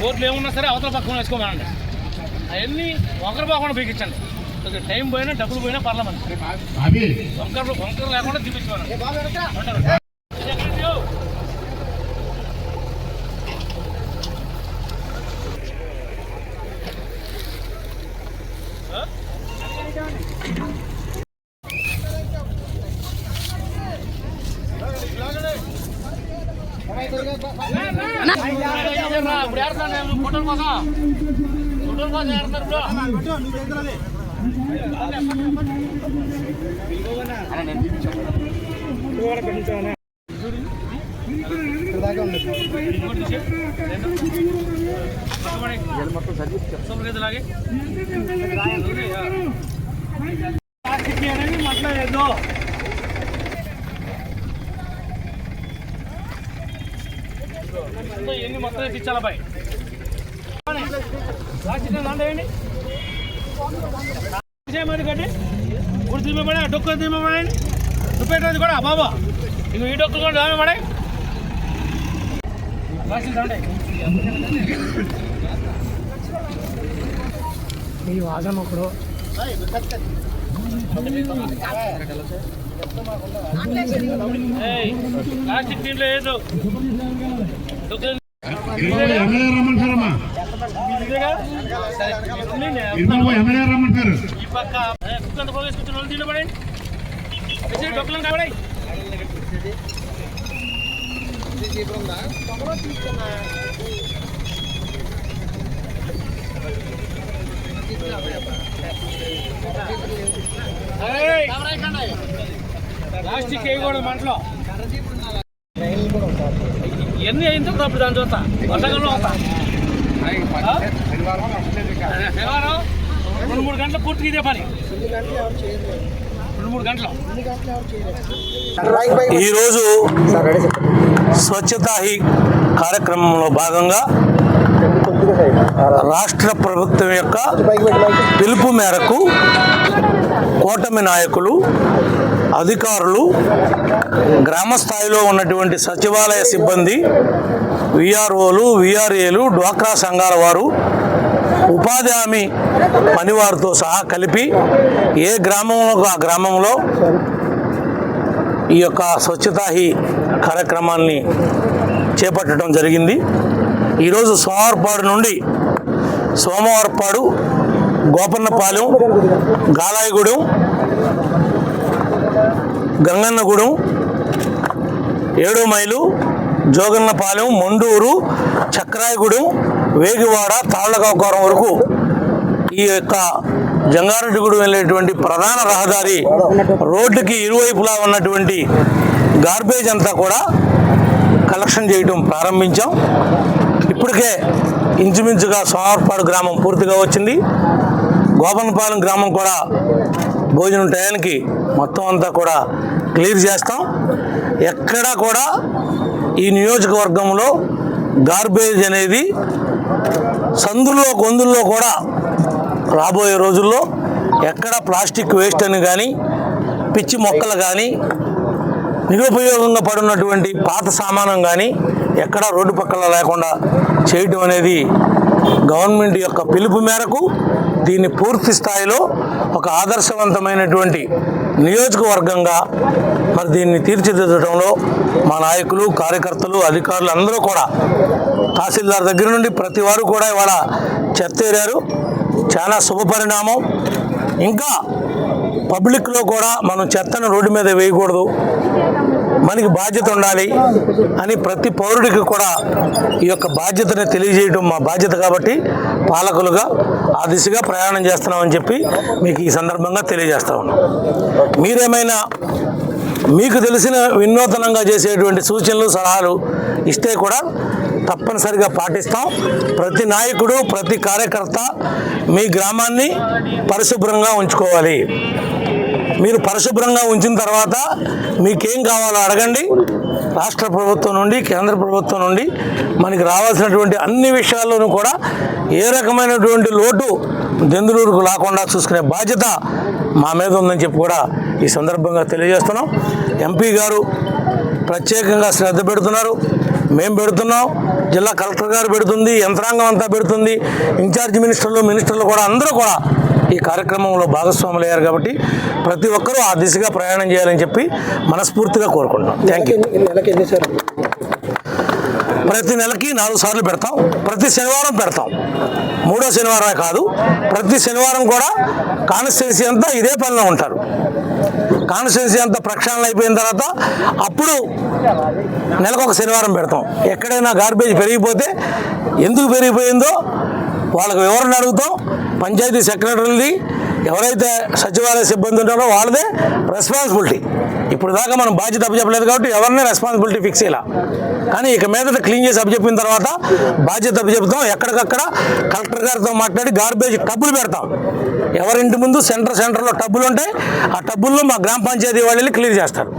కోర్టులు ఏమున్నా సరే అవతల పక్కన వేసుకోమనండి. అవన్నీ ఒకరి పక్కన పీకించండి. కొద్దిగా టైం పోయినా డబ్బులు పోయినా పర్లేదు అవి వంకర్లు వంకర్లు లేకుండా చూపించుకోవాలి ఇప్పుడు ఏడుతున్నాను ఫోటోల కోసం ఫోటోల మాట్లాడేదో ఎన్ని మొత్తం తెచ్చాలా ప్లాస్టిక్ చేయమని కట్టి ఇప్పుడు డొక్కు తీమబడండి దుప్పేటది కూడా బాబా ఇంక ఈ డొక్కులు కూడా దాని పడే ప్లాస్టిక్ ఒకడు ప్లాస్టిక్ దీంట్లో ఏదో డొక్కులు ఇరవై ఎమ్మెల్యే రమ్మంటారమ్మా ఇదేగా? సరే, ఉంది. ఇరవై ఎమ్మెల్యే రమ్మంటారు ఈ పక్క ఏ, ప్లాస్టిక్ వేయకూడదు మంటలో. ఎన్ని అయిందో తర్వాత అప్పుడు దాని చూస్తా. వర్షాకాలంలో వస్తా శనివారం రెండు మూడు గంటలు పూర్తిగా ఇదే పని. రెండు మూడు గంటలు. ఈరోజు స్వచ్ఛతా హీ కార్యక్రమంలో భాగంగా రాష్ట్ర ప్రభుత్వం యొక్క పిలుపు మేరకు కూటమి నాయకులు అధికారులు గ్రామ స్థాయిలో ఉన్నటువంటి సచివాలయ సిబ్బంది విఆర్ఓలు విఆర్ఏలు డ్వాక్రా సంఘాల వారు ఉపాధి హామీ పనివారితో సహా కలిపి ఏ గ్రామంలో ఆ గ్రామంలో ఈ యొక్క స్వచ్ఛతా హీ కార్యక్రమాన్ని చేపట్టడం జరిగింది. ఈరోజు సోమవారపాడు నుండి సోమవారపాడు గోపన్నపాలెం గాలాయగూడెం గంగన్నగూడెం ఏడో మైలు జోగన్నపాలెం మొండూరు చక్రాయగూడెం వేగివాడ తాళ్ళగౌకారం వరకు ఈ యొక్క జంగారెడ్డిగూడెం వెళ్ళేటువంటి ప్రధాన రహదారి రోడ్డుకి ఇరువైపులా ఉన్నటువంటి గార్బేజ్ అంతా కూడా కలెక్షన్ చేయడం ప్రారంభించాం. ఇప్పటికే ఇంచుమించుగా సోమవారపాడు గ్రామం పూర్తిగా వచ్చింది. గోపనపాలెం గ్రామం కూడా భోజనం టయానికి మొత్తం అంతా కూడా క్లియర్ చేస్తాం. ఎక్కడా కూడా ఈ నియోజకవర్గంలో గార్బేజ్ అనేది సందుల్లో గొందుల్లో కూడా రాబోయే రోజుల్లో ఎక్కడ ప్లాస్టిక్ వేస్ట్ అని కానీ పిచ్చి మొక్కలు కానీ నిరుపయోగంగా పడున్నటువంటి పాత సామానం కానీ ఎక్కడా రోడ్డు పక్కన లేకుండా చేయటం అనేది గవర్నమెంట్ యొక్క పిలుపు మేరకు దీన్ని పూర్తి స్థాయిలో ఒక ఆదర్శవంతమైనటువంటి నియోజకవర్గంగా మరి దీన్ని తీర్చిదిద్దడంలో మా నాయకులు కార్యకర్తలు అధికారులు అందరూ కూడా తహసీల్దార్ దగ్గర నుండి ప్రతి వారు కూడా ఇవాళ చెత్తేరారు చాలా శుభపరిణామం ఇంకా పబ్లిక్లో కూడా మనం చెత్తను రోడ్డు మీద వేయకూడదు. మనకి బాధ్యత ఉండాలి అని ప్రతి పౌరుడికి కూడా ఈ యొక్క బాధ్యతని తెలియజేయడం మా బాధ్యత కాబట్టి పాలకులుగా ఆ దిశగా ప్రయాణం చేస్తున్నామని చెప్పి మీకు ఈ సందర్భంగా తెలియజేస్తా ఉన్నాం. మీరేమైనా మీకు తెలిసిన వినూతనంగా చేసేటువంటి సూచనలు సలహాలు ఇస్తే కూడా తప్పనిసరిగా పాటిస్తాం. ప్రతి నాయకుడు ప్రతి కార్యకర్త మీ గ్రామాన్ని పరిశుభ్రంగా ఉంచుకోవాలి. మీరు పరిశుభ్రంగా ఉంచిన తర్వాత మీకేం కావాలో అడగండి. రాష్ట్ర ప్రభుత్వం నుండి కేంద్ర ప్రభుత్వం నుండి మనకి రావాల్సినటువంటి అన్ని విషయాల్లోనూ కూడా ఏ రకమైనటువంటి లోటు దెందులూరుకు లేకుండా చూసుకునే బాధ్యత మా మీద ఉందని చెప్పి కూడా ఈ సందర్భంగా తెలియజేస్తున్నాం. ఎంపీ గారు ప్రత్యేకంగా శ్రద్ధ పెడుతున్నారు. మేము పెడుతున్నాం. జిల్లా కలెక్టర్ గారు పెడుతుంది. యంత్రాంగం అంతా పెడుతుంది. ఇన్ఛార్జ్ మినిస్టర్లు మినిస్టర్లు కూడా అందరూ కూడా ఈ కార్యక్రమంలో భాగస్వాములు అయ్యారు కాబట్టి ప్రతి ఒక్కరూ ఆ దిశగా ప్రయాణం చేయాలని చెప్పి మనస్ఫూర్తిగా కోరుకుంటున్నాం. థ్యాంక్ యూ ప్రతి నెలకి నాలుగు సార్లు పెడతాం. ప్రతి శనివారం పెడతాం. మూడో శనివారమే కాదు ప్రతి శనివారం కూడా కాన్స్టిట్యున్సీ అంతా ఇదే పనిలో ఉంటారు. కాన్స్టిట్యున్సీ అంతా ప్రక్షాళన అయిపోయిన తర్వాత అప్పుడు నెలకు ఒక శనివారం పెడతాం. ఎక్కడైనా గార్బేజ్ పెరిగిపోతే ఎందుకు పెరిగిపోయిందో వాళ్ళకి వివరణ అడుగుతాం. పంచాయతీ సెక్రటరీది ఎవరైతే సచివాలయ సిబ్బంది ఉంటారో వాళ్ళదే రెస్పాన్సిబిలిటీ ఇప్పుడు దాకా మనం బాధ్యత అప్పచెప్పలేదు కాబట్టి ఎవరిని రెస్పాన్సిబిలిటీ ఫిక్స్ చేయాల. కానీ ఇక మీదట క్లీన్ చేసి అప్పచెప్పిన తర్వాత బాధ్యత అప్పచెప్తాం. ఎక్కడికక్కడ కలెక్టర్ గారితో మాట్లాడి గార్బేజ్ టబ్బులు పెడతాం. ఎవరింటి ముందు సెంటర్ సెంటర్లో టబ్బులు ఉంటాయి ఆ టబ్బుల్లో మా గ్రామ పంచాయతీ వాళ్ళు క్లియర్ చేస్తారు.